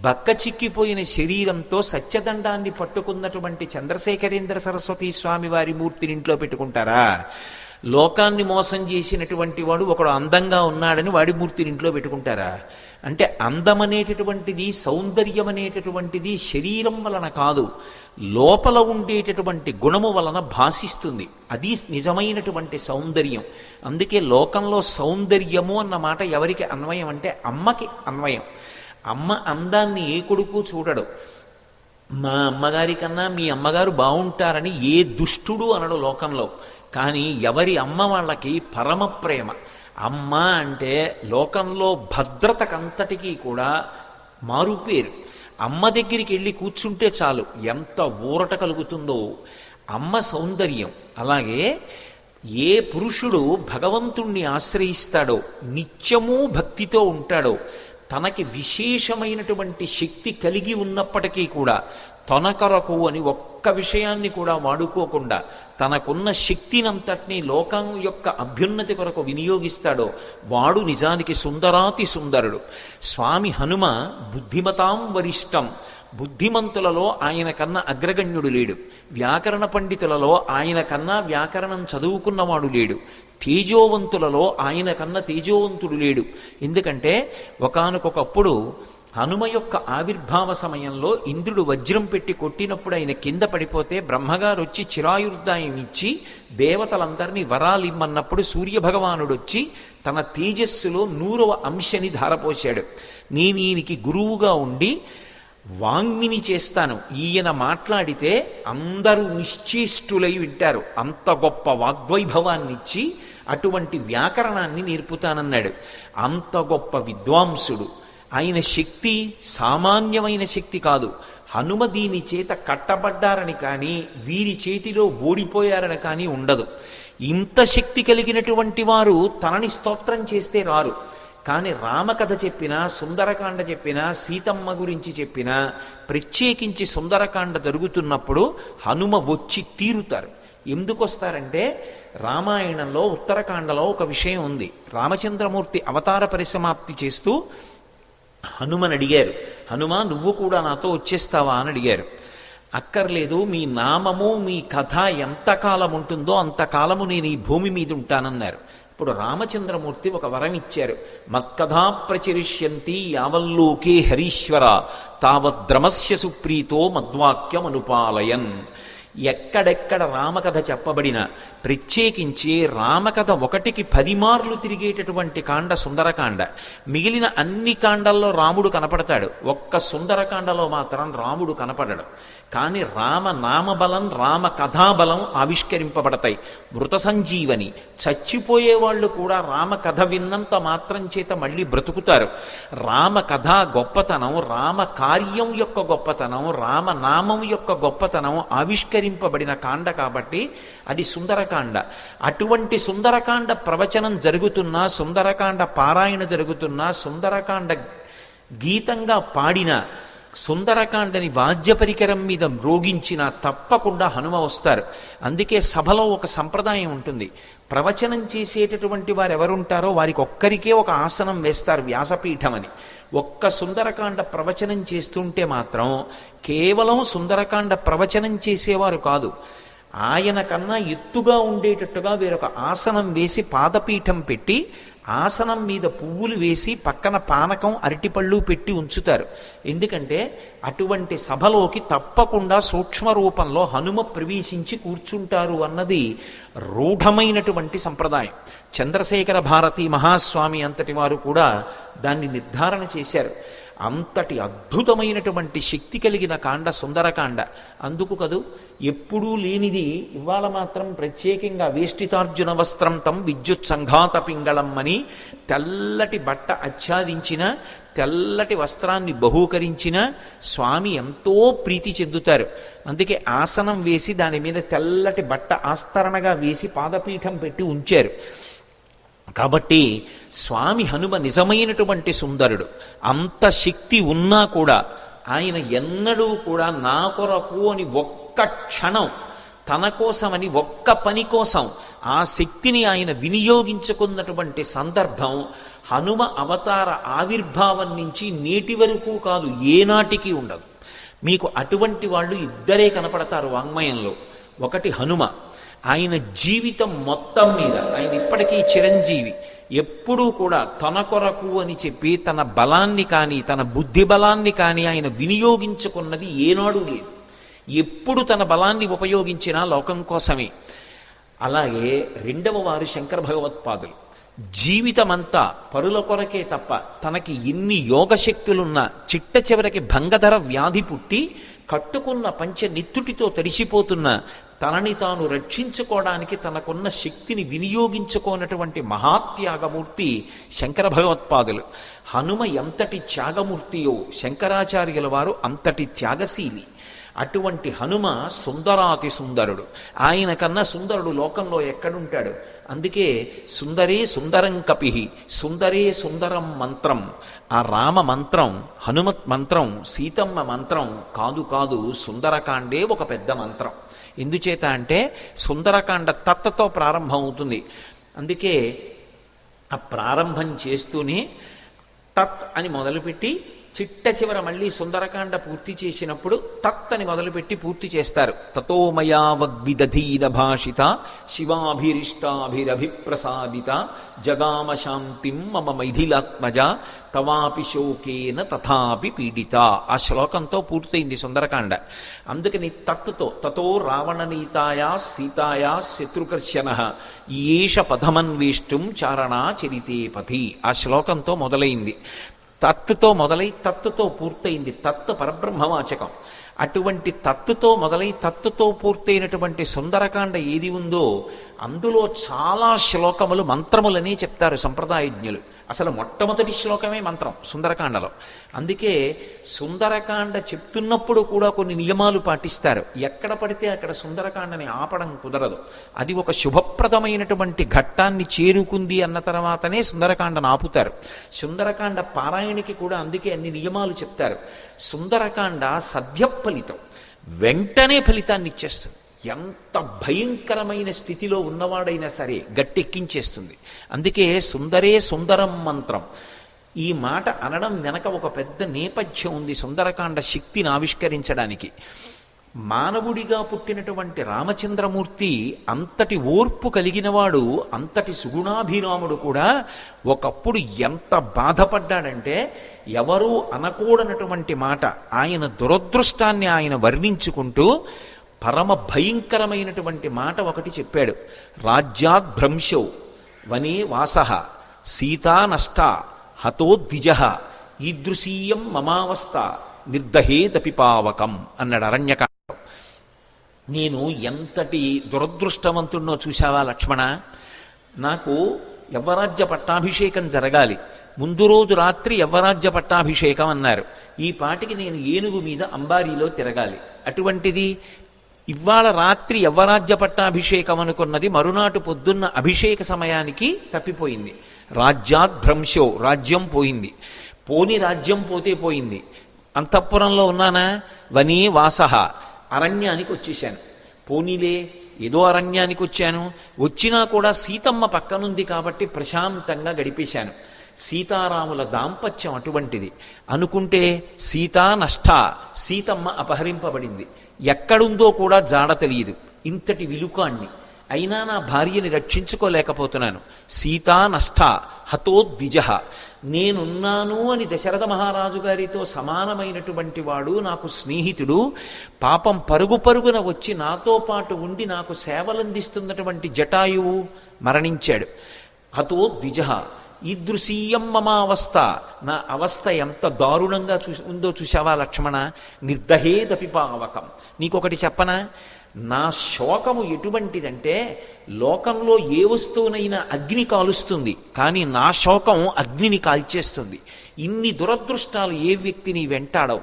బక్క చిక్కిపోయిన శరీరంతో సత్యదండాన్ని పట్టుకున్నటువంటి చంద్రశేఖరేంద్ర సరస్వతి స్వామి వారి మూర్తిని ఇంట్లో పెట్టుకుంటారా? లోకాన్ని మోసం చేసినటువంటి వాడు ఒకడు అందంగా ఉన్నాడని వాడి మూర్తిని ఇంట్లో పెట్టుకుంటారా? అంటే అందం అనేటటువంటిది సౌందర్యం అనేటటువంటిది శరీరం వలన కాదు లోపల ఉండేటటువంటి గుణము వలన భాషిస్తుంది. అది నిజమైనటువంటి సౌందర్యం. అందుకే లోకంలో సౌందర్యము అన్న మాట ఎవరికి అన్వయం అంటే అమ్మకి అన్వయం. అమ్మ అందాన్ని ఏ కొడుకు చూడడు. మా అమ్మగారి కన్నా మీ అమ్మగారు బాగుంటారని ఏ దుష్టుడు అనడు లోకంలో. కానీ ఎవరి అమ్మ వాళ్ళకి పరమ ప్రేమ. అమ్మ అంటే లోకంలో భద్రతకంతటికీ కూడా మారుపేరు అమ్మ దగ్గరికి వెళ్ళి కూర్చుంటే చాలు ఎంత ఊరట కలుగుతుందో. అమ్మ సౌందర్యం అలాగే ఏ పురుషుడు భగవంతుణ్ణి ఆశ్రయిస్తాడో నిత్యమూ భక్తితో ఉంటాడో తనకి విశేషమైనటువంటి శక్తి కలిగి ఉన్నప్పటికీ కూడా తన కొరకు అని ఒక్క విషయాన్ని కూడా వాడుకోకుండా తనకున్న శక్తినంతటినీ లోకం యొక్క అభ్యున్నతి కొరకు వినియోగిస్తాడో వాడు నిజానికి సుందరాతి సుందరుడు. స్వామి హనుమ బుద్ధిమతాం వరిష్టం. బుద్ధిమంతులలో ఆయన కన్నా అగ్రగణ్యుడు లేడు. వ్యాకరణ పండితులలో ఆయన కన్నా వ్యాకరణం చదువుకున్నవాడు లేడు. తేజోవంతులలో ఆయన కన్నా తేజోవంతుడు లేడు. ఎందుకంటే ఒకనకొకప్పుడు హనుమ యొక్క ఆవిర్భావ సమయంలో ఇంద్రుడు వజ్రం పెట్టి కొట్టినప్పుడు ఆయన కింద పడిపోతే బ్రహ్మగారు వచ్చి చిరాయుర్దాయం ఇచ్చి దేవతలందరినీ వరాలు ఇమ్మన్నప్పుడు సూర్యభగవానుడు వచ్చి తన తేజస్సులో నూరవ అంశని ధారపోశాడు. నేను ఈయనకి గురువుగా ఉండి వాంగ్మిని చేస్తాను. ఈయన మాట్లాడితే అందరూ నిశ్చేష్టులై వింటారు. అంత గొప్ప వాగ్వైభవాన్నిచ్చి ఇచ్చి అటువంటి వ్యాకరణాన్ని నేర్పుతానన్నాడు. అంత గొప్ప విద్వాంసుడు. ఆయన శక్తి సామాన్యమైన శక్తి కాదు. హనుమ దీని చేత కట్టబడ్డారని కానీ వీరి చేతిలో ఓడిపోయారని కానీ ఉండదు. ఇంత శక్తి కలిగినటువంటి వారు తనని స్తోత్రం చేస్తే రారు. కానీ రామకథ చెప్పినా సుందరకాండ చెప్పినా సీతమ్మ గురించి చెప్పినా ప్రత్యేకించి సుందరకాండ జరుగుతున్నప్పుడు హనుమ వచ్చి తీరుతారు. ఎందుకు వస్తారంటే రామాయణంలో ఉత్తరకాండలో ఒక విషయం ఉంది. రామచంద్రమూర్తి అవతార పరిసమాప్తి చేస్తూ హనుమని అడిగారు. హనుమ నువ్వు కూడా నాతో వచ్చేస్తావా? అని అడిగారు. అక్కర్లేదు మీ నామము మీ కథ ఎంతకాలం ఉంటుందో అంతకాలము నేను ఈ భూమి మీద ఉంటానన్నారు. ఇప్పుడు రామచంద్రమూర్తి ఒక వరం ఇచ్చారు. మత్కథా ప్రచరిష్యంతి యావల్లోకే హరీశ్వర తావద్రమస్య సుప్రీతో మద్వాక్యం అనుపాలయన్ ఎక్కడెక్కడ రామకథ చెప్పబడిన ప్రత్యేకించి రామకథ ఒకటికి పది మార్లు తిరిగేటటువంటి కాండ సుందరకాండ. మిగిలిన అన్ని కాండల్లో రాముడు కనపడతాడు. ఒక్క సుందరకాండలో మాత్రం రాముడు కనపడడు. కానీ రామ నామబలం రామ కథాబలం ఆవిష్కరింపబడతాయి. మృత సంజీవని చచ్చిపోయే వాళ్ళు కూడా రామ కథ విన్నంత మాత్రం చేత మళ్ళీ బ్రతుకుతారు. రామ కథ గొప్పతనం రామ కార్యం యొక్క గొప్పతనం రామనామం యొక్క గొప్పతనం ఆవిష్కరింపబడిన కాండ కాబట్టి అది సుందరకాండ. అటువంటి సుందరకాండ ప్రవచనం జరుగుతున్నా సుందరకాండ పారాయణ జరుగుతున్నా సుందరకాండ గీతంగా పాడిన సుందరకాండని వాద్య పరికరం మీద రోగించినా తప్పకుండా హనుమ వస్తారు. అందుకే సభలో ఒక సంప్రదాయం ఉంటుంది. ప్రవచనం చేసేటటువంటి వారు ఎవరుంటారో వారికి ఒక్కరికే ఒక ఆసనం వేస్తారు వ్యాసపీఠం అని ఒక్క సుందరకాండ ప్రవచనం చేస్తుంటే మాత్రం కేవలం సుందరకాండ ప్రవచనం చేసేవారు కాదు. ఆయన కన్నా ఎత్తుగా ఉండేటట్టుగా వేరొక ఆసనం వేసి పాదపీఠం పెట్టి ఆసనం మీద పువ్వులు వేసి పక్కన పానకం అరటిపళ్ళు పెట్టి ఉంచుతారు. ఎందుకంటే అటువంటి సభలోకి తప్పకుండా సూక్ష్మ రూపంలో హనుమ ప్రవేశించి కూర్చుంటారు అన్నది రూఢమైనటువంటి సంప్రదాయం. చంద్రశేఖర భారతి మహాస్వామి అంతటి వారు కూడా దాన్ని నిర్ధారణ చేశారు. అంతటి అద్భుతమైనటువంటి శక్తి కలిగిన కాండ సుందరకాండ అందుకు కదూ ఎప్పుడూ లేనిది ఇవాళ మాత్రం ప్రత్యేకంగా వేష్టితార్జున వస్త్రం తం విద్యుత్ సంఘాత పింగళం అని తెల్లటి బట్ట ఆచ్ఛాదించిన తెల్లటి వస్త్రాన్ని బహూకరించిన స్వామి ఎంతో ప్రీతి చెందుతారు. అందుకే ఆసనం వేసి దాని మీద తెల్లటి బట్ట ఆస్తరణగా వేసి పాదపీఠం పెట్టి ఉంచారు. కాబట్టి స్వామి హనుమ నిజమైనటువంటి సుందరుడు. అంత శక్తి ఉన్నా కూడా ఆయన ఎన్నడూ కూడా నా కొరకు అని ఒక్క క్షణం తన కోసమని ఒక్క పని కోసం ఆ శక్తిని ఆయన వినియోగించుకున్నటువంటి సందర్భం హనుమ అవతార ఆవిర్భావం నుంచి నేటి వరకు కాదు ఏనాటికి ఉండదు. మీకు అటువంటి వాళ్ళు ఇద్దరే కనపడతారు వాంగ్మయంలో. ఒకటి హనుమ. ఆయన జీవితం మొత్తం మీద ఆయన ఇప్పటికీ చిరంజీవి ఎప్పుడూ కూడా తన కొరకు అని చెప్పి తన బలాన్ని కానీ తన బుద్ధి బలాన్ని కానీ ఆయన వినియోగించుకున్నది ఏనాడు లేదు. ఎప్పుడు తన బలాన్ని ఉపయోగించినా లోకం కోసమే. అలాగే రెండవ వారు శంకర భగవత్పాదులు. జీవితమంతా పరుల కొరకే తప్ప తనకి ఎన్ని యోగశక్తులున్నా చిట్ట చివరికి భంగధర వ్యాధి పుట్టి కట్టుకున్న పంచ నిత్తుటితో తడిసిపోతున్న తనని తాను రక్షించుకోవడానికి తనకున్న శక్తిని వినియోగించుకోనటువంటి మహాత్యాగమూర్తి శంకర భగవత్పాదులు. హనుమ ఎంతటి త్యాగమూర్తియో శంకరాచార్యుల వారు అంతటి త్యాగశీలి. అటువంటి హనుమ సుందరాతి సుందరుడు. ఆయన కన్నా సుందరుడు లోకంలో ఎక్కడుంటాడు? అందుకే సుందరే సుందరం కపిహి సుందరే సుందరం మంత్రం. ఆ రామ మంత్రం హనుమత్ మంత్రం సీతమ్మ మంత్రం కాదు కాదు సుందరకాండే ఒక పెద్ద మంత్రం. ఎందుచేత అంటే సుందరకాండ తత్తతో ప్రారంభం అవుతుంది అందుకే ఆ ప్రారంభం చేస్తూనే తత్ అని మొదలుపెట్టి చిట్ట చివర మళ్ళీ సుందరకాండ పూర్తి చేసినప్పుడు తత్తని మొదలుపెట్టి పూర్తి చేస్తారు. తతోమయా వగ్విదధీన భాషిత శివాభిరిష్టాభిరభిప్రసాదిత జగామ శాంతిం మమ మైథిలాత్మజ తవాపి శోకేన తథాపి పీడిత. ఆ శ్లోకంతో పూర్తయింది సుందరకాండ. అందుకని తత్తుతో తతో రావణనీతాయా సీతాయా శత్రుకర్షణ ఈష పథమన్వేష్టం చారణా చరితే పథి ఆ శ్లోకంతో మొదలైంది. తత్తుతో మొదలై తత్తుతో పూర్తయింది. తత్తు పరబ్రహ్మవాచకం. అటువంటి తత్తుతో మొదలై తత్తుతో పూర్తయినటువంటి సుందరకాండ ఏది ఉందో అందులో చాలా శ్లోకములు మంత్రములనే చెప్తారు సంప్రదాయజ్ఞులు. అసలు మొట్టమొదటి శ్లోకమే మంత్రం సుందరకాండలో. అందుకే సుందరకాండ చెప్తున్నప్పుడు కూడా కొన్ని నియమాలు పాటిస్తారు. ఎక్కడ పడితే అక్కడ సుందరకాండని ఆపడం కుదరదు. అది ఒక శుభప్రదమైనటువంటి ఘట్టాన్ని చేరుకుంది అన్న తర్వాతనే సుందరకాండను ఆపుతారు. సుందరకాండ పారాయణకి కూడా అందుకే అన్ని నియమాలు చెప్తారు. సుందరకాండ సద్య ఫలితం వెంటనే ఫలితాన్ని ఇచ్చేస్తుంది. ఎంత భయంకరమైన స్థితిలో ఉన్నవాడైనా సరే గట్టెక్కించేస్తుంది. అందుకే సుందరే సుందరం మంత్రం. ఈ మాట అనడం వెనక ఒక పెద్ద నేపథ్యం ఉంది సుందరకాండ శక్తిని ఆవిష్కరించడానికి. మానవుడిగా పుట్టినటువంటి రామచంద్రమూర్తి అంతటి ఓర్పు కలిగినవాడు అంతటి సుగుణాభిరాముడు కూడా ఒకప్పుడు ఎంత బాధపడ్డాడంటే ఎవరూ అనకూడనటువంటి మాట ఆయన దురదృష్టాన్ని ఆయన వర్ణించుకుంటూ పరమ భయంకరమైనటువంటి మాట ఒకటి చెప్పాడు. రాజ్యాద్భ్రంశౌ వనే వాస సీతా నష్ట హతో ద్విజ ఈదృశీయం మమావస్థ నిర్దహేదపి పావకం అన్నాడు అరణ్యకాండం నేను ఎంతటి దురదృష్టవంతున్నో చూశావా లక్ష్మణ? నాకు యవ్వరాజ్య పట్టాభిషేకం జరగాలి. ముందు రోజు రాత్రి యవ్వరాజ్య పట్టాభిషేకం అన్నారు. ఈ పాటికి నేను ఏనుగు మీద అంబారీలో తిరగాలి. అటువంటిది ఇవాళ రాత్రి యవ్వరాజ్య పట్టాభిషేకం అనుకున్నది మరునాటు పొద్దున్న అభిషేక సమయానికి తప్పిపోయింది. రాజ్యాత్ భ్రంశో రాజ్యం పోయింది. పోని రాజ్యం పోతే పోయింది. అంతఃపురంలో ఉన్నానా? వనీ వాసహ అరణ్యానికి వచ్చేసాను పోనీలే ఏదో అరణ్యానికి వచ్చాను. వచ్చినా కూడా సీతమ్మ పక్కనుంది కాబట్టి ప్రశాంతంగా గడిపేశాను. సీతారాముల దాంపత్యం అటువంటిది. అనుకుంటే సీతా నష్ట సీతమ్మ అపహరింపబడింది. ఎక్కడుందో కూడా జాడ తెలియదు. ఇంతటి విలుకాన్ని అయినా నా భార్యని రక్షించుకోలేకపోతున్నాను. సీతా నష్ట హతో ద్విజ నేనున్నాను అని దశరథ మహారాజు గారితో సమానమైనటువంటి వాడు నాకు స్నేహితుడు. పాపం పరుగు పరుగున వచ్చి నాతో పాటు ఉండి నాకు సేవలందిస్తున్నటువంటి జటాయువు మరణించాడు. హతో ఈదృశీయం మమ మమావస్థ. నా అవస్థ ఎంత దారుణంగా చూ ఉందో చూసావా లక్ష్మణ? నిర్దహేదపి పావకం. నీకొకటి చెప్పనా? నా శోకము ఎటువంటిదంటే లోకంలో ఏ వస్తువునైనా అగ్ని కాలుస్తుంది కానీ నా శోకం అగ్నిని కాల్చేస్తుంది. ఇన్ని దురదృష్టాలు ఏ వ్యక్తిని వెంటాడవు.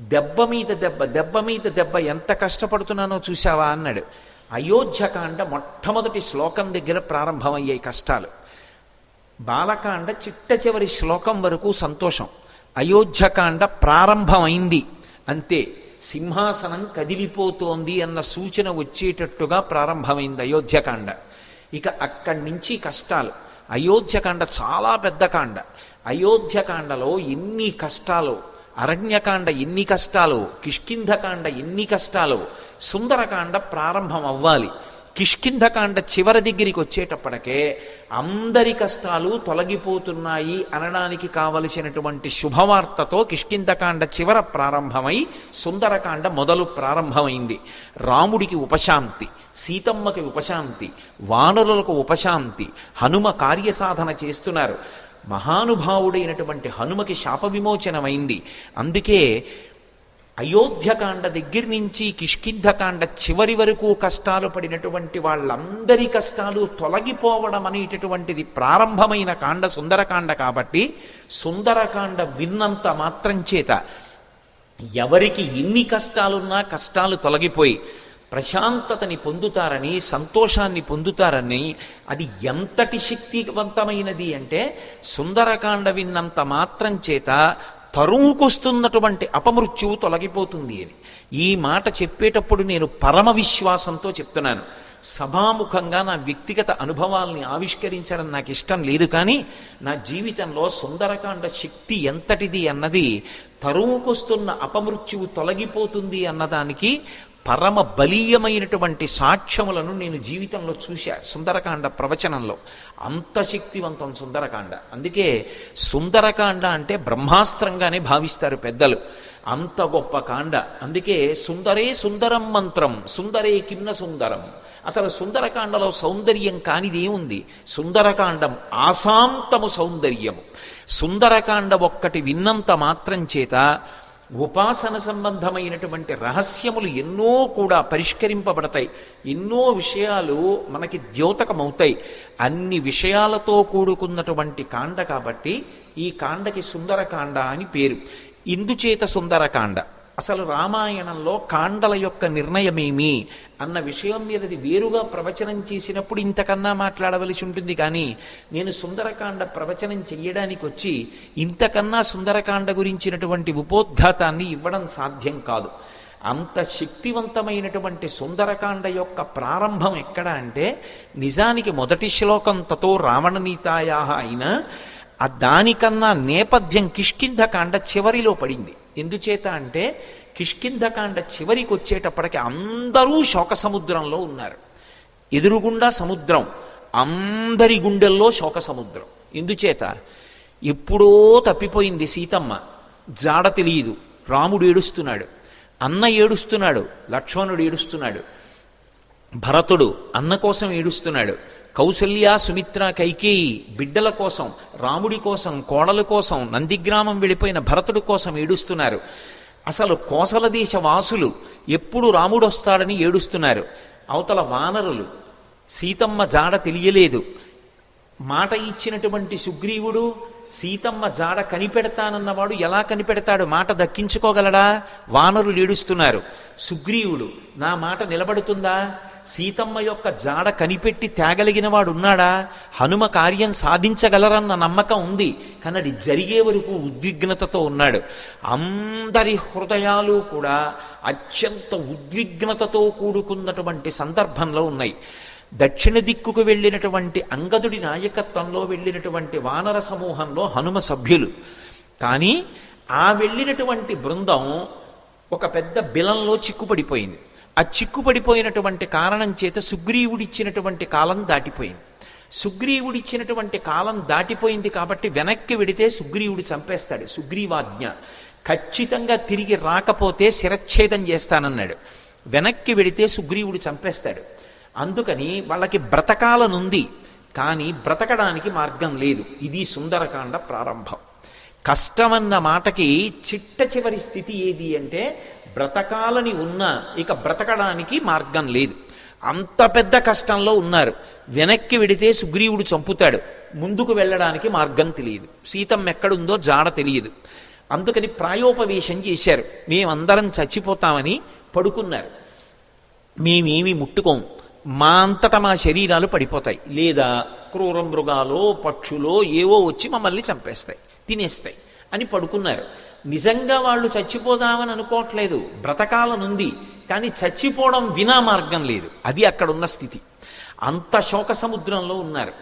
దెబ్బ మీద దెబ్బ దెబ్బ మీద దెబ్బ ఎంత కష్టపడుతున్నానో చూసావా అన్నాడు. అయోధ్యకాండ మొట్టమొదటి శ్లోకం దగ్గర ప్రారంభమయ్యాయి కష్టాలు. బాలకాండ చిట్ట చివరి శ్లోకం వరకు సంతోషం. అయోధ్యకాండ ప్రారంభమైంది. అంతే సింహాసనం కదిలిపోతోంది అన్న సూచన వచ్చేటట్టుగా ప్రారంభమైంది అయోధ్యకాండ. ఇక అక్కడి నుంచి కష్టాలు. అయోధ్యకాండ చాలా పెద్ద కాండ. అయోధ్యకాండలో ఎన్ని కష్టాలు? అరణ్యకాండ ఎన్ని కష్టాలు? కిష్కింధకాండ ఎన్ని కష్టాలు? సుందరకాండ ప్రారంభం అవ్వాలి. కిష్కింధకాండ చివరి దగ్గరికి వచ్చేటప్పటికే అందరి కష్టాలు తొలగిపోతున్నాయి అనడానికి కావలసినటువంటి శుభవార్తతో కిష్కింధకాండ చివర ప్రారంభమై సుందరకాండ మొదలు ప్రారంభమైంది. రాముడికి ఉపశాంతి సీతమ్మకి ఉపశాంతి వానరులకు ఉపశాంతి హనుమ కార్యసాధన చేస్తున్నారు. మహానుభావుడైనటువంటి హనుమకి శాప విమోచనమైంది అందుకే అయోధ్యకాండ దగ్గర నుంచి కిష్కింధకాండ చివరి వరకు కష్టాలు పడినటువంటి వాళ్ళందరి కష్టాలు తొలగిపోవడం అనేటటువంటిది ప్రారంభమైన కాండ సుందరకాండ కాబట్టి సుందరకాండ విన్నంత మాత్రం చేత ఎవరికి ఎన్ని కష్టాలున్నా కష్టాలు తొలగిపోయి ప్రశాంతతని పొందుతారని సంతోషాన్ని పొందుతారని అది ఎంతటి శక్తివంతమైనది అంటే సుందరకాండ విన్నంత మాత్రం చేత తరువుకొస్తున్నటువంటి అపమృత్యువు తొలగిపోతుంది అని. ఈ మాట చెప్పేటప్పుడు నేను పరమ విశ్వాసంతో చెప్తున్నాను. సభాముఖంగా నా వ్యక్తిగత అనుభవాల్ని ఆవిష్కరించడం నాకు ఇష్టం లేదు కానీ నా జీవితంలో సుందరకాండ శక్తి ఎంతటిది అన్నది తరువుకొస్తున్న అపమృత్యువు తొలగిపోతుంది అన్నదానికి పరమ బలీయమైనటువంటి సాక్ష్యములను నేను జీవితంలో చూశా సుందరకాండ ప్రవచనంలో. అంత శక్తివంతం సుందరకాండ. అందుకే సుందరకాండ అంటే బ్రహ్మాస్త్రంగానే భావిస్తారు పెద్దలు. అంత గొప్ప కాండ. అందుకే సుందరే సుందరం మంత్రం సుందరే కిన్న సుందరం. అసలు సుందరకాండలో సౌందర్యం కానిదేముంది? సుందరకాండం ఆశాంతము సౌందర్యము. సుందరకాండ ఒక్కటి విన్నంత మాత్రం చేత ఉపాసన సంబంధమైనటువంటి రహస్యములు ఎన్నో కూడా పరిష్కరింపబడతాయి. ఎన్నో విషయాలు మనకి ద్యోతకమవుతాయి. అన్ని విషయాలతో కూడుకున్నటువంటి కాండ కాబట్టి ఈ కాండకి సుందరకాండ అని పేరు. ఇందుచేత సుందరకాండ. అసలు రామాయణంలో కాండల యొక్క నిర్ణయమేమి అన్న విషయం మీద అది వేరుగా ప్రవచనం చేసినప్పుడు ఇంతకన్నా మాట్లాడవలసి ఉంటుంది. కానీ నేను సుందరకాండ ప్రవచనం చెయ్యడానికి వచ్చి ఇంతకన్నా సుందరకాండ గురించినటువంటి ఉపోద్ఘాతాన్ని ఇవ్వడం సాధ్యం కాదు. అంత శక్తివంతమైనటువంటి సుందరకాండ యొక్క ప్రారంభం ఎక్కడ అంటే నిజానికి మొదటి శ్లోకం తతో రావణనీతాయా అయినా ఆ దానికన్నా నేపథ్యం కిష్కింధకాండ చివరిలో పడింది. ఎందుచేత అంటే కిష్కింధకాండ చివరికి వచ్చేటప్పటికి అందరూ శోక సముద్రంలో ఉన్నారు. ఎదురుగుండా సముద్రం అందరి గుండెల్లో శోక సముద్రం ఎందుచేత? ఎప్పుడో తప్పిపోయింది సీతమ్మ. జాడ తెలియదు. రాముడు ఏడుస్తున్నాడు. అన్న ఏడుస్తున్నాడు. లక్ష్మణుడు ఏడుస్తున్నాడు. భరతుడు అన్న కోసం ఏడుస్తున్నాడు. కౌసల్య సుమిత్ర కైకేయి బిడ్డల కోసం రాముడి కోసం కోడల కోసం నందిగ్రామం వెళ్ళిపోయిన భరతుడి కోసం ఏడుస్తున్నారు. అసలు కోసల దేశ వాసులు ఎప్పుడు రాముడు వస్తాడని ఏడుస్తున్నారు. అవతల వానరులు సీతమ్మ జాడ తెలియలేదు. మాట ఇచ్చినటువంటి సుగ్రీవుడు సీతమ్మ జాడ కనిపెడతానన్నవాడు ఎలా కనిపెడతాడు? మాట దక్కించుకోగలడా? వానరులు ఏడుస్తున్నారు. సుగ్రీవుడు నా మాట నిలబడుతుందా? సీతమ్మ యొక్క జాడ కనిపెట్టి తేగలిగిన వాడు ఉన్నాడా హనుమ కార్యం సాధించగలరన్న నమ్మకం ఉంది. కానీ అది జరిగే వరకు ఉద్విగ్నతతో ఉన్నాడు. అందరి హృదయాలు కూడా అత్యంత ఉద్విగ్నతతో కూడుకున్నటువంటి సందర్భంలో ఉన్నాయి. దక్షిణ దిక్కుకు వెళ్ళినటువంటి అంగదుడి నాయకత్వంలో వెళ్ళినటువంటి వానర సమూహంలో హనుమ సభ్యులు. కానీ ఆ వెళ్ళినటువంటి బృందం ఒక పెద్ద బిలంలో చిక్కుపడిపోయింది. ఆ చిక్కుపడిపోయినటువంటి కారణం చేత సుగ్రీవుడిచ్చినటువంటి కాలం దాటిపోయింది. సుగ్రీవుడిచ్చినటువంటి కాలం దాటిపోయింది కాబట్టి వెనక్కి వెడితే సుగ్రీవుడు చంపేస్తాడు. సుగ్రీవాజ్ఞ. ఖచ్చితంగా తిరిగి రాకపోతే శిరచ్ఛేదం చేస్తానన్నాడు. వెనక్కి వెడితే సుగ్రీవుడు చంపేస్తాడు. అందుకని వాళ్ళకి బ్రతకాలనుంది కానీ బ్రతకడానికి మార్గం లేదు. ఇది సుందరకాండ ప్రారంభం. కష్టమన్న మాటకి చిట్ట చివరి స్థితి ఏది అంటే బ్రతకాలని ఉన్నా ఇక బ్రతకడానికి మార్గం లేదు. అంత పెద్ద కష్టంలో ఉన్నారు. వెనక్కి వెడితే సుగ్రీవుడు చంపుతాడు. ముందుకు వెళ్ళడానికి మార్గం తెలియదు. సీతం ఎక్కడుందో జాడ తెలియదు. అందుకని ప్రాయోపవేశం చేశారు. మేమందరం చచ్చిపోతామని పడుకున్నారు. మేమేమి ముట్టుకోం మా అంతటా మా శరీరాలు పడిపోతాయి. లేదా క్రూర మృగాలో పక్షులో ఏవో వచ్చి మమ్మల్ని చంపేస్తాయి తినేస్తాయి అని పడుకున్నారు. నిజంగా వాళ్ళు చచ్చిపోదామని అనుకోవట్లేదు. బ్రతకాలనుంది. కానీ చచ్చిపోవడం వినా మార్గం లేదు. అది అక్కడున్న స్థితి. అంత శోక సముద్రంలో ఉన్నారు.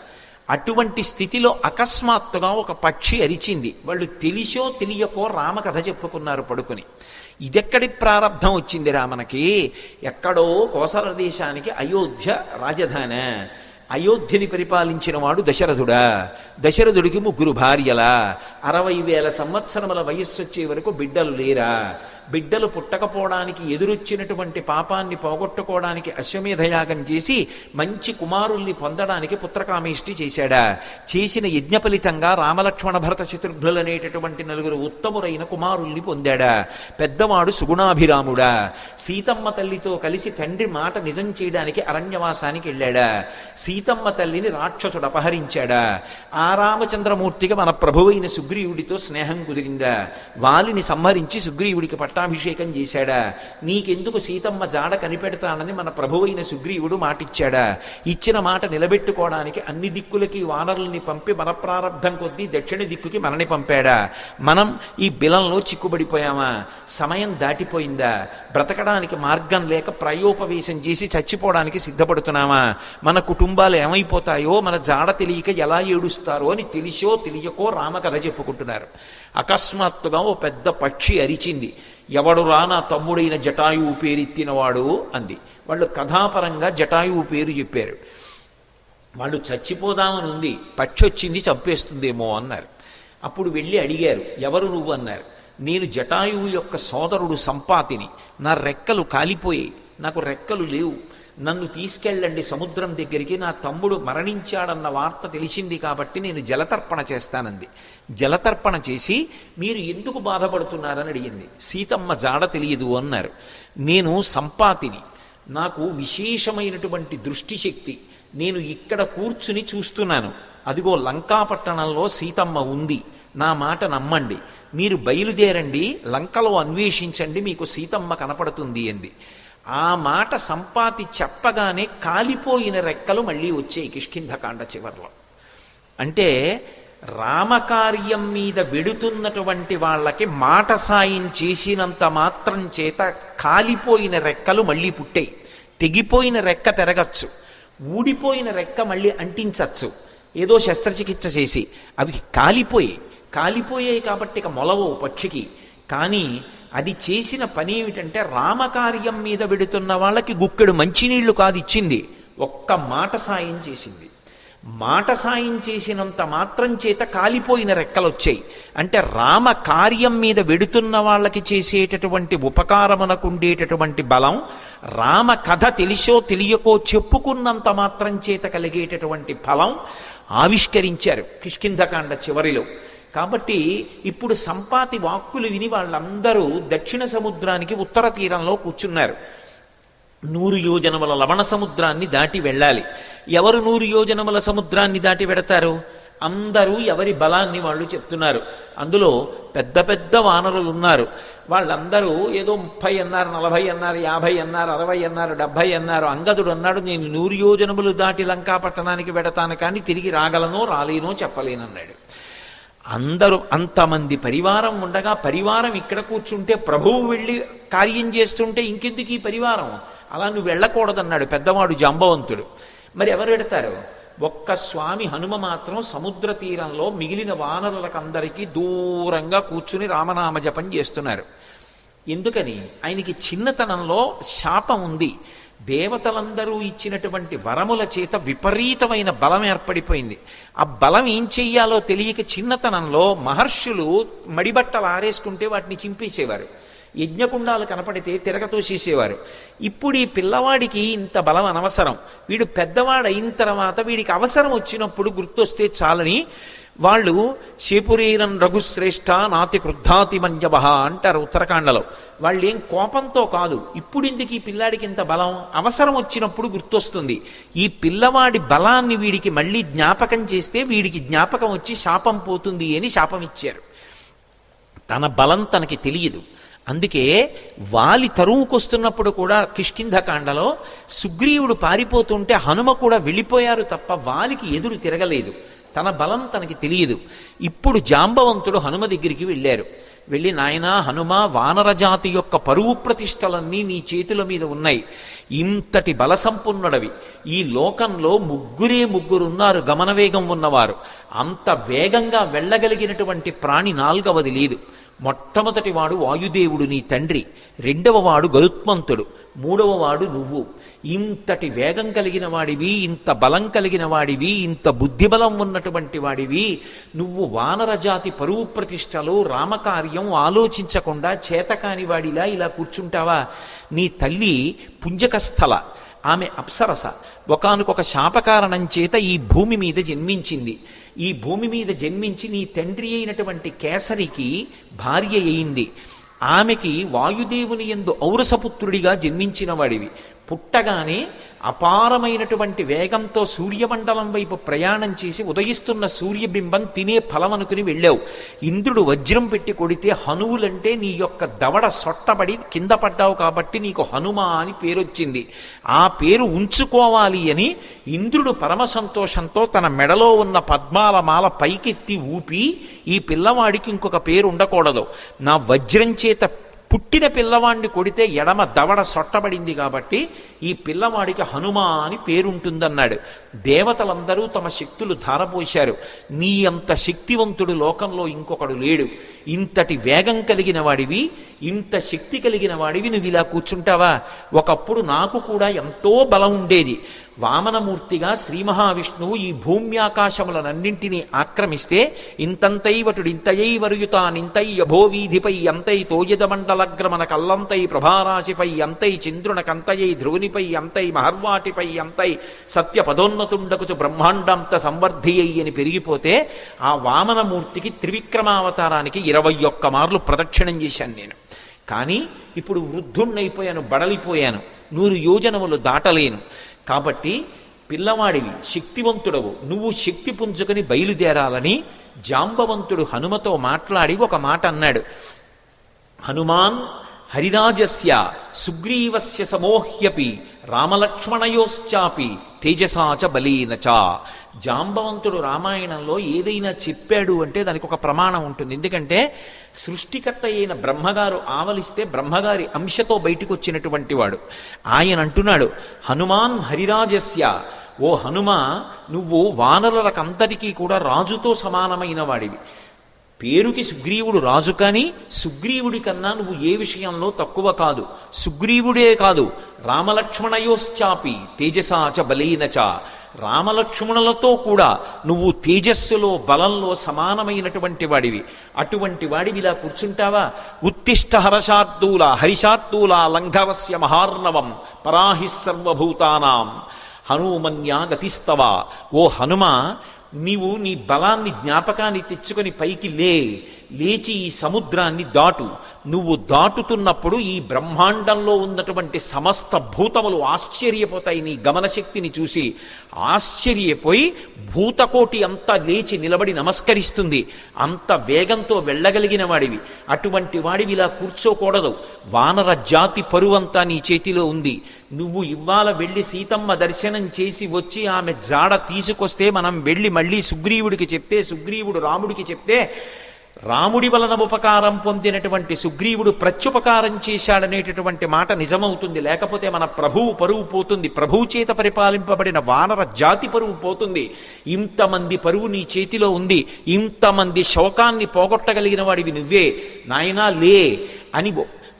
అటువంటి స్థితిలో అకస్మాత్తుగా ఒక పక్షి అరిచింది. వాళ్ళు తెలిసో తెలియకో రామకథ చెప్పుకున్నారు పడుకుని. ఇదెక్కడి ప్రారంధం వచ్చింది రామనకి? ఎక్కడో కోసల దేశానికి అయోధ్య రాజధాని. అయోధ్యని పరిపాలించిన వాడు దశరథుడా. దశరథుడికి ముగ్గురు భార్యలా. అరవై వేల సంవత్సరముల వయస్సు వచ్చే వరకు బిడ్డలు లేరా. బిడ్డలు పుట్టకపోవడానికి ఎదురొచ్చినటువంటి పాపాన్ని పోగొట్టుకోవడానికి అశ్వమేధయాగం చేసి మంచి కుమారుల్ని పొందడానికి పుత్రకామేష్టి చేశాడా? చేసిన యజ్ఞ ఫలితంగా రామలక్ష్మణ భరత శత్రుఘ్నులు అనేటటువంటి నలుగురు ఉత్తమురైన కుమారుల్ని పొందాడా? పెద్దవాడు సుగుణాభిరాముడా. సీతమ్మ తల్లితో కలిసి తండ్రి మాట నిజం చేయడానికి అరణ్యవాసానికి వెళ్ళాడా? సీతమ్మ తల్లిని రాక్షసుడు అపహరించాడా? ఆ రామచంద్రమూర్తికి మన ప్రభువైన సుగ్రీవుడితో స్నేహం కుదిరిందా? వాలిని సంహరించి సుగ్రీవుడికి పట్టాభిషేకం చేశాడా? నీకెందుకు సీతమ్మ జాడ కనిపెడతానని మన ప్రభువైన సుగ్రీవుడు మాటిచ్చాడా? ఇచ్చిన మాట నిలబెట్టుకోవడానికి అన్ని దిక్కులకి వానరుల్ని పంపి మన ప్రారంధం కొద్దీ దక్షిణ దిక్కుకి మనని పంపాడా? మనం ఈ బిలంలో చిక్కుబడిపోయామా? సమయం దాటిపోయిందా? బ్రతకడానికి మార్గం లేక ప్రయోపవేశం చేసి చచ్చిపోవడానికి సిద్ధపడుతున్నామా? మన కుటుంబాలు ఏమైపోతాయో మన జాడ తెలియక ఎలా ఏడుస్తారో అని తెలిసో తెలియకో రామకథ చెప్పుకుంటున్నారు. అకస్మాత్తుగా ఓ పెద్ద పక్షి అరిచింది. ఎవడురా నా తమ్ముడైన జటాయువు పేరెత్తినవాడు అంది. వాళ్ళు కథాపరంగా జటాయువు పేరు చెప్పారు. వాళ్ళు చచ్చిపోదామని ఉంది పక్షి చంపేస్తుందేమో అన్నారు. అప్పుడు వెళ్ళి అడిగారు ఎవరు నువ్వు అన్నారు. నేను జటాయువు యొక్క సోదరుడు సంపాతిని. నా రెక్కలు కాలిపోయాయి నాకు రెక్కలు లేవు. నన్ను తీసుకెళ్ళండి సముద్రం దగ్గరికి నా తమ్ముడు మరణించాడన్న వార్త తెలిసింది కాబట్టి నేను జలతర్పణ చేస్తానంది. జలతర్పణ చేసి మీరు ఎందుకు బాధపడుతున్నారని అడిగింది. సీతమ్మ జాడ తెలియదు అన్నారు. నేను సంపాతిని నాకు విశేషమైనటువంటి దృష్టిశక్తి నేను ఇక్కడ కూర్చుని చూస్తున్నాను. అదిగో లంకాపట్టణంలో సీతమ్మ ఉంది. నా మాట నమ్మండి. మీరు బయలుదేరండి లంకలో అన్వేషించండి మీకు సీతమ్మ కనపడుతుంది అంది. ఆ మాట సంపాతి చెప్పగానే కాలిపోయిన రెక్కలు మళ్ళీ వచ్చాయి కిష్కింధకాండ చివరిలో. అంటే రామకార్యం మీద వెడుతున్నటువంటి వాళ్ళకి మాట సాయం చేసినంత మాత్రం చేత కాలిపోయిన రెక్కలు మళ్ళీ పుట్టాయి. తెగిపోయిన రెక్క పెరగచ్చు. ఊడిపోయిన రెక్క మళ్ళీ అంటించచ్చు. ఏదో శస్త్రచికిత్స చేసి. అవి కాలిపోయి కాలిపోయాయి కాబట్టి ఇక మొలవు పక్షికి. కానీ అది చేసిన పని ఏమిటంటే రామకార్యం మీద వెడుతున్న వాళ్ళకి గుక్కెడు మంచినీళ్ళు కాదు ఇచ్చింది. ఒక్క మాట సాయం చేసింది. మాట సాయం చేసినంత మాత్రం చేత కాలిపోయిన రెక్కలు వచ్చాయి అంటే రామ కార్యం మీద వెడుతున్న వాళ్ళకి చేసేటటువంటి ఉపకారమునకు ఉండేటటువంటి బలం రామ కథ తెలిసో తెలియకో చెప్పుకున్నంత మాత్రం చేత కలిగేటటువంటి ఫలం ఆవిష్కరించారు కిష్కింధకాండ చివరిలో. కాబట్టి ఇప్పుడు సంపాతి వాక్కులు విని వాళ్ళందరూ దక్షిణ సముద్రానికి ఉత్తర తీరంలో కూర్చున్నారు. నూరు యోజనముల లవణ సముద్రాన్ని దాటి వెళ్ళాలి. ఎవరు నూరు యోజనముల సముద్రాన్ని దాటి వెడతారు? అందరూ ఎవరి బలాన్ని వాళ్ళు చెప్తున్నారు. అందులో పెద్ద పెద్ద వానరులు ఉన్నారు. వాళ్ళందరూ ఏదో ముప్పై అన్నారు నలభై అన్నారు యాభై అన్నారు అరవై అన్నారు డెబ్భై అన్నారు అంగదుడు అన్నాడు నేను నూరు యోజనములు దాటి లంకా పట్టణానికి వెడతాను కానీ తిరిగి రాగలనో రాలేనో చెప్పలేనన్నాడు. అందరూ అంతమంది పరివారం ఉండగా పరివారం ఇక్కడ కూర్చుంటే ప్రభువు వెళ్ళి కార్యం చేస్తుంటే ఇంకెందుకు ఈ పరివారం? అలా నువ్వు వెళ్ళకూడదన్నాడు పెద్దవాడు జాంబవంతుడు. మరి ఎవరు పెడతారు ఒక్క స్వామి హనుమ మాత్రం సముద్ర తీరంలో మిగిలిన వానరులకందరికీ దూరంగా కూర్చుని రామనామ జపం చేస్తున్నారు. ఎందుకని? ఆయనకి చిన్నతనంలో శాపం ఉంది. దేవతలందరూ ఇచ్చినటువంటి వరముల చేత విపరీతమైన బలం ఏర్పడిపోయింది. ఆ బలం ఏం చెయ్యాలో తెలియక చిన్నతనంలో మహర్షులు మడిబట్టలు ఆరేసుకుంటే వాటిని చింపేసేవారు. యజ్ఞకుండాలు కనపడితే తిరగతోసేసేవారు ఇప్పుడు ఈ పిల్లవాడికి ఇంత బలం అనవసరం. వీడు పెద్దవాడైన తర్వాత వీడికి అవసరం వచ్చినప్పుడు గుర్తొస్తే చాలని వాళ్ళు శేపురీరం రఘుశ్రేష్ఠ నాతి క్రుద్ధాతి అంటారు ఉత్తరాఖండలో వాళ్ళు ఏం కోపంతో కాదు ఇప్పుడు ఇందుకు ఈ పిల్లాడికి ఇంత బలం? అవసరం వచ్చినప్పుడు గుర్తొస్తుంది. ఈ పిల్లవాడి బలాన్ని వీడికి మళ్ళీ జ్ఞాపకం చేస్తే వీడికి జ్ఞాపకం వచ్చి శాపం పోతుంది అని శాపం ఇచ్చారు. తన బలం తనకి తెలియదు. అందుకే వాలి తరువుకొస్తున్నప్పుడు కూడా కిష్కింధకాండలో సుగ్రీవుడు పారిపోతుంటే హనుమ కూడా వెళ్ళిపోయారు తప్ప వాలికి ఎదురు తిరగలేదు. తన బలం తనకి తెలియదు. ఇప్పుడు జాంబవంతుడు హనుమ దగ్గరికి వెళ్ళారు. వెళ్ళి నాయనా హనుమ వానరజాతి యొక్క పరువు ప్రతిష్టలన్నీ నీ చేతుల మీద ఉన్నాయి. ఇంతటి బలసంపన్నుడవి. ఈ లోకంలో ముగ్గురే ముగ్గురున్నారు గమనవేగం ఉన్నవారు. అంత వేగంగా వెళ్ళగలిగినటువంటి ప్రాణి నాల్గవది లేదు. మొట్టమొదటి వాడు వాయుదేవుడు నీ తండ్రి. రెండవ వాడు గరుత్మంతుడు. మూడవ వాడు నువ్వు. ఇంతటి వేగం కలిగిన వాడివి ఇంత బలం కలిగిన వాడివి ఇంత బుద్ధిబలం ఉన్నటువంటి వాడివి నువ్వు వానరజాతి పరువు ప్రతిష్టలో రామకార్యం ఆలోచించకుండా చేతకాని వాడిలా ఇలా కూర్చుంటావా? నీ తల్లి పుంజకస్థల ఆమె అప్సరస ఒకనకొక శాపకారణం చేత ఈ భూమి మీద జన్మించింది. ఈ భూమి మీద జన్మించి నీ తండ్రి అయినటువంటి కేసరికి భార్య అయింది. ఆమెకి వాయుదేవుని ఎందు ఔరసపుత్రుడిగా జన్మించిన వాడివి. పుట్టగానే అపారమైనటువంటి వేగంతో సూర్యమండలం వైపు ప్రయాణం చేసి ఉదయిస్తున్న సూర్యబింబం తినే ఫలం అనుకుని వెళ్ళావు. ఇంద్రుడు వజ్రం పెట్టి కొడితే హనువులంటే నీ యొక్క దవడ సొట్టబడి కింద పడ్డావు కాబట్టి నీకు హనుమ అని పేరొచ్చింది. ఆ పేరు ఉంచుకోవాలి అని ఇంద్రుడు పరమ సంతోషంతో తన మెడలో ఉన్న పద్మాల మాల పైకెత్తి ఊపి ఈ పిల్లవాడికి ఇంకొక పేరు ఉండకూడదు. నా వజ్రం చేత పుట్టిన పిల్లవాడిని కొడితే ఎడమ దవడ సొట్టబడింది కాబట్టి ఈ పిల్లవాడికి హనుమ అని పేరుంటుందన్నాడు. దేవతలందరూ తమ శక్తులు ధారపోశారు. నీ అంత శక్తివంతుడు లోకంలో ఇంకొకడు లేడు. ఇంతటి వేగం కలిగిన వాడివి ఇంత శక్తి కలిగిన వాడివి నువ్వు ఇలా కూర్చుంటావా? ఒకప్పుడు నాకు కూడా ఎంతో బలం ఉండేది. వామనమూర్తిగా శ్రీ మహావిష్ణువు ఈ భూమ్యాకాశములనన్నింటినీ ఆక్రమిస్తే ఇంతంతైవటుడు ఇంతయై వరుయుతానింతై యభోవీధిపై అంతై తోయదమండలగ్రమణ కల్లంతై ప్రభారాశిపై అంతై చంద్రునకంతయై ధ్రువునిపై అంతై మహర్వాటిపై అంతై సత్య పదోన్నతుండకుచు బ్రహ్మాండంత సంవర్ధి అని పెరిగిపోతే ఆ వామనమూర్తికి త్రివిక్రమావతారానికి ఇరవై ఒక్క మార్లు ప్రదక్షిణం చేశాను నేను. కానీ ఇప్పుడు వృద్ధుణ్ణైపోయాను బడలిపోయాను నూరు యోజనములు దాటలేను. కాబట్టి పిల్లవాడివి శక్తివంతుడవు. నువ్వు శక్తి పుంజుకొని బయలుదేరాలని జాంబవంతుడు హనుమతో మాట్లాడి ఒక మాట అన్నాడు. హనుమాన్ హరిరాజస్య సుగ్రీవస్య సమోహ్యపి రామలక్ష్మణయోశ్చాపి తేజసాచ బలీనచ జాంబవంతుడు రామాయణంలో ఏదైనా చెప్పాడు అంటే దానికి ఒక ప్రమాణం ఉంటుంది. ఎందుకంటే సృష్టికర్త అయిన బ్రహ్మగారు ఆవలిస్తే బ్రహ్మగారి అంశతో బయటకు వచ్చినటువంటి వాడు. ఆయన అంటున్నాడు హనుమాన్ హరిరాజస్య ఓ హనుమ నువ్వు వానరులకందరికీ కూడా రాజుతో సమానమైన వాడివి. పేరుకి సుగ్రీవుడు రాజు కానీ సుగ్రీవుడి కన్నా నువ్వు ఏ విషయంలో తక్కువ కాదు. సుగ్రీవుడే కాదు. రామలక్ష్మణయోశ్చాపి తేజసాచ బలీనచ రామలక్ష్మణులతో కూడా నువ్వు తేజస్సులో బలంలో సమానమైనటువంటి వాడివి. అటువంటి వాడివి ఇలా కూర్చుంటావా? ఉత్తిష్ట హరశార్దూల హరిషాత్తుల లంఘవస్య మహార్ణవం పరాహి సర్వభూతానాం. హనుమన్యా గతిస్తవా? ఓ హనుమ నీవు నీ బలాన్ని జ్ఞాపకాన్ని తెచ్చుకొని పైకి లే. లేచి ఈ సముద్రాన్ని దాటు. నువ్వు దాటుతున్నప్పుడు ఈ బ్రహ్మాండంలో ఉన్నటువంటి సమస్త భూతములు ఆశ్చర్యపోతాయి. నీ గమనశక్తిని చూసి ఆశ్చర్యపోయి భూతకోటి అంతా లేచి నిలబడి నమస్కరిస్తుంది. అంత వేగంతో వెళ్ళగలిగిన వాడివి. అటువంటి వాడివి ఇలా కూర్చోకూడదు. వానర జాతి పరువంతా నీ చేతిలో ఉంది. నువ్వు ఇవాళ వెళ్ళి సీతమ్మ దర్శనం చేసి వచ్చి ఆమె జాడ తీసుకొస్తే మనం వెళ్ళి మళ్ళీ సుగ్రీవుడికి చెప్తే సుగ్రీవుడు రాముడికి చెప్తే రాముడి వలన ఉపకారం పొందినటువంటి సుగ్రీవుడు ప్రత్యుపకారం చేశాడనేటటువంటి మాట నిజమవుతుంది. లేకపోతే మన ప్రభువు పరువు పోతుంది. ప్రభువు చేత పరిపాలింపబడిన వానర జాతి పరువు పోతుంది. ఇంతమంది పరువు నీ చేతిలో ఉంది. ఇంతమంది శోకాన్ని పోగొట్టగలిగిన వాడివి నువ్వే. నాయనా లే అని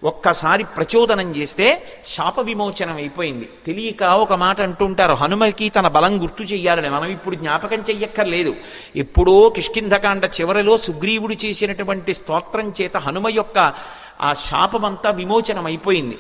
ఒక్కసారి ప్రచోదనం చేస్తే శాప విమోచనం అయిపోయింది. తెలియక ఒక మాట అంటుంటారు హనుమకి తన బలం గుర్తు చెయ్యాలని మనం ఇప్పుడు జ్ఞాపకం చెయ్యక్కర్లేదు. ఎప్పుడో కిష్కింధకాండ చివరిలో సుగ్రీవుడు చేసినటువంటి స్తోత్రం చేత హనుమ యొక్క ఆ శాపమంతా విమోచనం అయిపోయింది.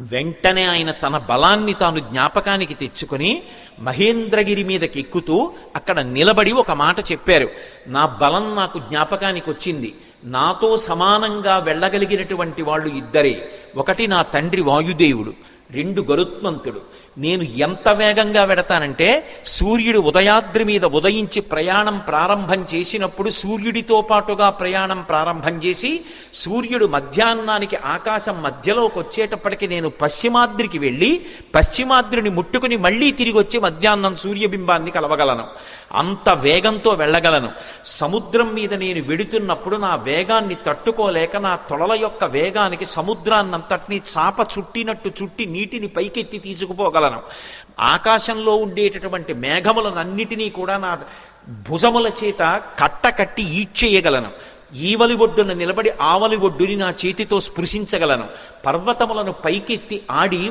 వెంటనే ఆయన తన బలాన్ని తాను జ్ఞాపకానికి తెచ్చుకొని మహేంద్రగిరి మీదకి ఎక్కుతూ అక్కడ నిలబడి ఒక మాట చెప్పారు. నా బలం నాకు జ్ఞాపకానికి వచ్చింది. నాతో సమానంగా వెళ్ళగలిగినటువంటి వాళ్ళు ఇద్దరే. ఒకటి నా తండ్రి వాయుదేవుడు రెండు గరుత్మంతుడు. నేను ఎంత వేగంగా వెడతానంటే సూర్యుడు ఉదయాద్రి మీద ఉదయించి ప్రయాణం ప్రారంభం చేసినప్పుడు సూర్యుడితో పాటుగా ప్రయాణం ప్రారంభం చేసి సూర్యుడు మధ్యాహ్నానికి ఆకాశం మధ్యలోకి వచ్చేటప్పటికి నేను పశ్చిమాద్రికి వెళ్ళి పశ్చిమాద్రిని ముట్టుకుని మళ్ళీ తిరిగి వచ్చి మధ్యాహ్నం సూర్యబింబాన్ని కలవగలను. అంత వేగంతో వెళ్ళగలను. సముద్రం మీద నేను వెడుతున్నప్పుడు నా వేగాన్ని తట్టుకోలేక నా తొడల యొక్క వేగానికి సముద్రాన్నంతటినీ చాప చుట్టినట్టు చుట్టి నీటిని పైకెత్తి తీసుకుపోగలను. ఆకాశంలో ఉండేటటువంటి మేఘములనన్నిటినీ కూడా నా భుజముల చేత కట్టకట్టి ఈడ్చేయగలను. ఈవలి ఒడ్డున నిలబడి ఆవలి ఒడ్డుని నా చేతితో స్పృశించగలను. పర్వతములను పైకెత్తి ఆడి